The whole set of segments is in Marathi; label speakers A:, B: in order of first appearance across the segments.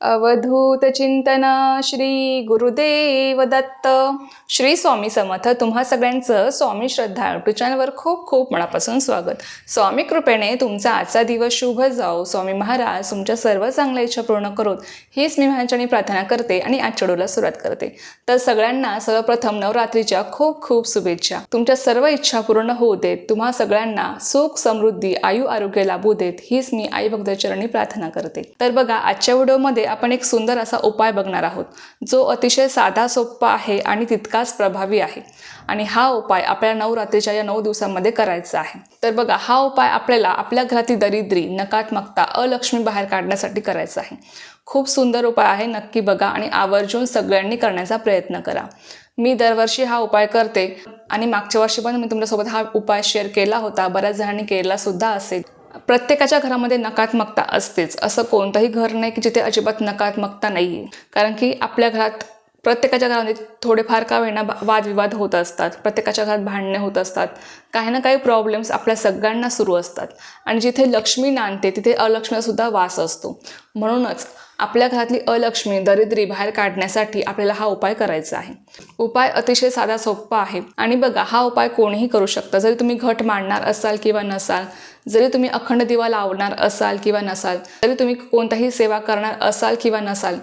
A: अवधूत चिंतना श्री गुरुदेव दत्त. श्री स्वामी समर्थ. तुम्हा सगळ्यांचं स्वामी श्रद्धा युट्यूब चॅनलवर खूप खूप मनापासून स्वागत. स्वामी कृपेने तुमचा आजचा दिवस शुभ जाओ. स्वामी महाराज तुमच्या सर्व चांगल्या इच्छा पूर्ण करून हीच मी माझ्याने प्रार्थना करते आणि आज चढूला सुरुवात करते. तर सगळ्यांना सर्वप्रथम नवरात्रीच्या खूप खूप शुभेच्छा. तुमच्या सर्व इच्छा पूर्ण होऊ देत. तुम्हा सगळ्यांना सुख समृद्धी आयु आरोग्य लाभू देत. हीच मी आई भक्तचरणी प्रार्थना करते. तर बघा आजच्या व्हिडिओमध्ये आपण एक सुंदर असा उपाय बघणार आहोत. जो अतिशय साधा सोप्पा आहे आणि तितकाच प्रभावी आहे. आणि हा उपाय आपल्या नवरात्रीच्या या नऊ दिवसांमध्ये करायचा आहे. तर बघा हा उपाय आपल्याला आपल्या घरातील दरिद्री नकारात्मकता अलक्ष्मी बाहेर काढण्यासाठी करायचा आहे. खूप सुंदर उपाय आहे नक्की बघा आणि आवर्जून सगळ्यांनी करण्याचा प्रयत्न करा. मी दरवर्षी हा उपाय करते आणि मागच्या वर्षी पण मी तुमच्यासोबत हा उपाय शेअर केला होता. बऱ्याच जणांनी केला सुद्धा असेल. प्रत्येकाच्या घरामध्ये नकारात्मकता असतेच. असं कोणतंही घर नाही की जिथे अजिबात नकारात्मकता नाही आहे कारण की आपल्या घरात प्रत्येकाच्या घरामध्ये थोडेफार का होईना वादविवाद होत असतात. प्रत्येकाच्या घरात भांडणे होत असतात. काही ना काही प्रॉब्लेम्स आपल्या सगळ्यांना सुरू असतात. आणि जिथे लक्ष्मी नांदते तिथे अलक्ष्मीसुद्धा वास असतो. म्हणूनच आपल्या घरातली अलक्ष्मी दरिद्री बाहेर काढण्यासाठी आपल्याला हा उपाय करायचा आहे. उपाय अतिशय साधा सोपा आहे. आणि बघा हा उपाय कोणीही करू शकतं. जरी तुम्ही घट मांडणार असाल किंवा नसाल जरी तुम्ही अखंड दिवा लावणार असाल किंवा नसाल जरी तुम्ही कोणताही सेवा करणार असाल किंवा नसाल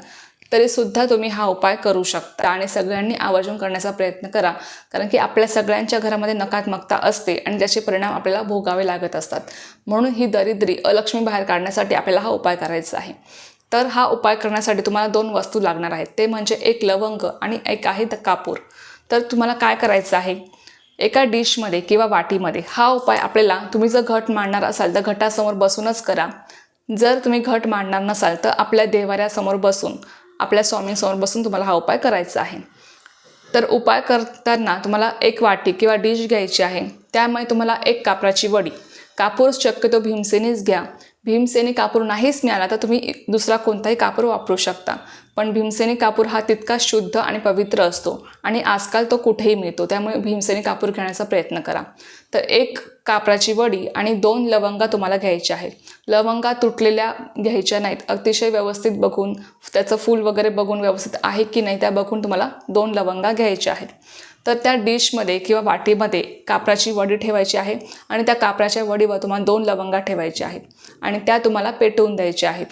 A: तरी सुद्धा तुम्ही हा उपाय करू शकता. आणि सगळ्यांनी आवर्जून करण्याचा प्रयत्न करा. कारण की आपल्या सगळ्यांच्या घरामध्ये नकारात्मकता असते आणि त्याचे परिणाम आपल्याला भोगावे लागत असतात. म्हणून ही दरिद्री अलक्ष्मी बाहेर काढण्यासाठी आपल्याला हा उपाय करायचा आहे. तर हा उपाय करण्यासाठी तुम्हाला दोन वस्तू लागणार आहेत. ते म्हणजे एक लवंग आणि एक आहे द कापूर. तर तुम्हाला काय करायचं आहे? एका डिशमध्ये किंवा वाटीमध्ये हा उपाय आपल्याला तुम्ही जर घट मांडणार असाल तर घटासमोर बसूनच करा. जर तुम्ही घट मांडणार नसाल तर आपल्या देवाऱ्यासमोर बसून आपल्या स्वामींसमोर बसून तुम्हाला हा उपाय करायचा आहे. तर उपाय करताना तुम्हाला एक वाटी किंवा डिश घ्यायची आहे. त्यामुळे तुम्हाला एक कापराची वडी. कापूर शक्यतो भीमसेनीच घ्या. भीमसेनी कापूर नाहीच मिळाला तर तुम्ही दुसरा कोणताही कापूर वापरू शकता. पण भीमसेनी कापूर हा तितका शुद्ध आणि पवित्र असतो आणि आजकाल तो कुठेही मिळतो. त्यामुळे भीमसेनी कापूर घेण्याचा प्रयत्न करा. तर एक कापराची वडी आणि दोन लवंगा तुम्हाला घ्यायच्या आहेत. लवंगा तुटलेल्या घ्यायच्या नाहीत. अतिशय व्यवस्थित बघून त्याचं फूल वगैरे बघून व्यवस्थित आहे की नाही त्या बघून तुम्हाला दोन लवंगा घ्यायच्या आहेत. तर त्या डिशमध्ये किंवा वाटीमध्ये कापराची वडी ठेवायची आहे आणि त्या कापराच्या वडीवर तुम्हाला दोन लवंगा ठेवायच्या आहेत आणि त्या तुम्हाला पेटवून द्यायच्या आहेत.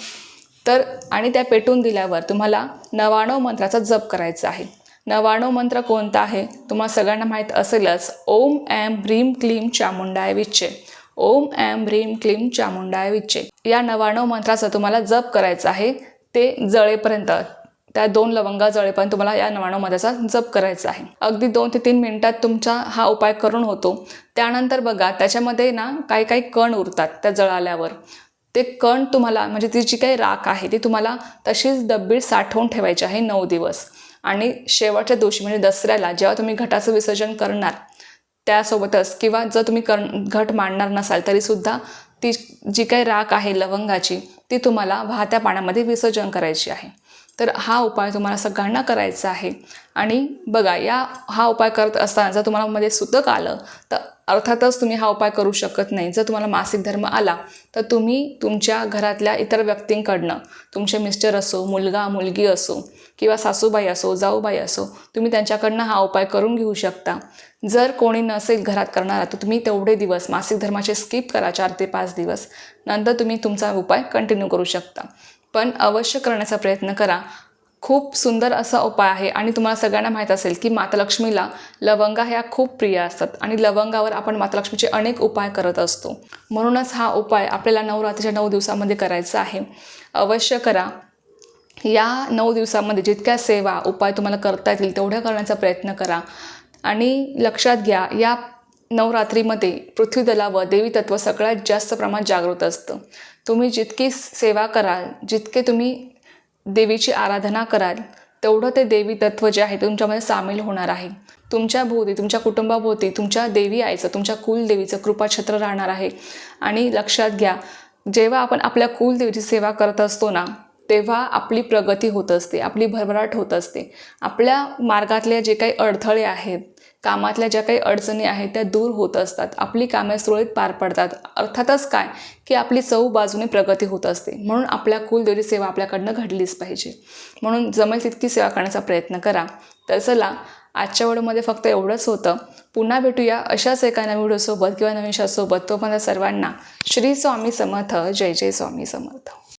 A: तर आणि त्या पेटून दिल्यावर तुम्हाला नवाणव मंत्राचा जप करायचा आहे. नवाणव मंत्र कोणता आहे? तुम्हाला सगळ्यांना माहीत असेलच. ओम ॲम ह्रीम क्लीम चामुंडाय विच्चे. ओम ॲम ह्रीम क्लीम चामुंडाय विच्चे. या नवाणव मंत्राचा तुम्हाला जप करायचा आहे. ते जळेपर्यंत त्या दोन लवंगा जळेपर्यंत तुम्हाला या नवाणव मंत्राचा जप करायचा आहे. अगदी दोन ते तीन मिनिटात तुमचा हा उपाय करून होतो. त्यानंतर बघा त्याच्यामध्ये ना काही काही कण उरतात त्या जळाल्यावर. ते कण तुम्हाला म्हणजे ती जी काही राख आहे ती तुम्हाला तशीच डब्बीत साठवून ठेवायची आहे नऊ दिवस. आणि शेवटच्या दिवशी म्हणजे दसऱ्याला जेव्हा तुम्ही घटाचं विसर्जन करणार त्यासोबतच किंवा जर तुम्ही कर घट मांडणार नसाल तरीसुद्धा ती जी काही राख आहे लवंगाची ती तुम्हाला वाहत्या पाण्यामध्ये विसर्जन करायची आहे. तर हा उपाय तुम्हाला सगळ्यांना करायचा आहे. आणि बघा या हा उपाय करत असताना जर तुम्हाला मध्ये सुतक आलं तर अर्थातच तुम्ही हा उपाय करू शकत नाही. जर तुम्हाला मासिक धर्म आला तर तुम्ही तुमच्या घरातल्या इतर व्यक्तींकडनं तुमचे मिस्टर असो मुलगा मुलगी असो किंवा सासूबाई असो जाऊबाई असो तुम्ही त्यांच्याकडनं हा उपाय करून घेऊ शकता. जर कोणी नसेल घरात करणारा तर तुम्ही तेवढे दिवस मासिक धर्माचे स्किप करा चार ते पाच दिवस. नंतर तुम्ही तुमचा उपाय कंटिन्यू करू शकता. पण अवश्य करण्याचा प्रयत्न करा. खूप सुंदर असा उपाय आहे. आणि तुम्हाला सगळ्यांना माहीत असेल की मातालक्ष्मीला लवंगा ह्या खूप प्रिय असतात. आणि लवंगावर आपण मातालक्ष्मीचे अनेक उपाय करत असतो. म्हणूनच हा उपाय आपल्याला नवरात्रीच्या नऊ दिवसामध्ये करायचा आहे. अवश्य करा. या नऊ दिवसामध्ये जितक्या सेवा उपाय तुम्हाला करता येतील तेवढ्या करण्याचा प्रयत्न करा. आणि लक्षात घ्या या नवरात्रीमध्ये पृथ्वीदलावर देवी तत्व सगळ्यात जास्त प्रमाणात जागृत असतं. तुम्ही जितकी सेवा कराल जितके तुम्ही देवीची आराधना कराल तेवढं ते देवी तत्व जे आहे तुमच्यामध्ये सामील होणार आहे. तुमच्या भोवती तुमच्या कुटुंबाभोवती तुमच्या देवी आईचं तुमच्या कुलदेवीचं कृपाछत्र राहणार आहे. आणि लक्षात घ्या जेव्हा आपण आपल्या कुलदेवीची सेवा करत असतो ना तेव्हा आपली प्रगती होत असते आपली भरभराट होत असते. आपल्या मार्गातले जे काही अडथळे आहेत कामातल्या ज्या काही अडचणी आहेत त्या दूर होत असतात. आपली कामे सुरळीत पार पडतात. अर्थातच काय? की आपली चौ बाजूने प्रगती होत असते. म्हणून आपल्या कुलदेवी सेवा आपल्याकडनं घडलीच पाहिजे. म्हणून जमेल तितकी सेवा करण्याचा प्रयत्न करा. तर चला आजच्या व्हिडिओमध्ये फक्त एवढंच होतं. पुन्हा भेटूया अशाच एका नवीन व्हिडिओसोबत किंवा नवीन शासोबत तोपर्यंत सर्वांना श्री स्वामी समर्थ. जय जय स्वामी समर्थ.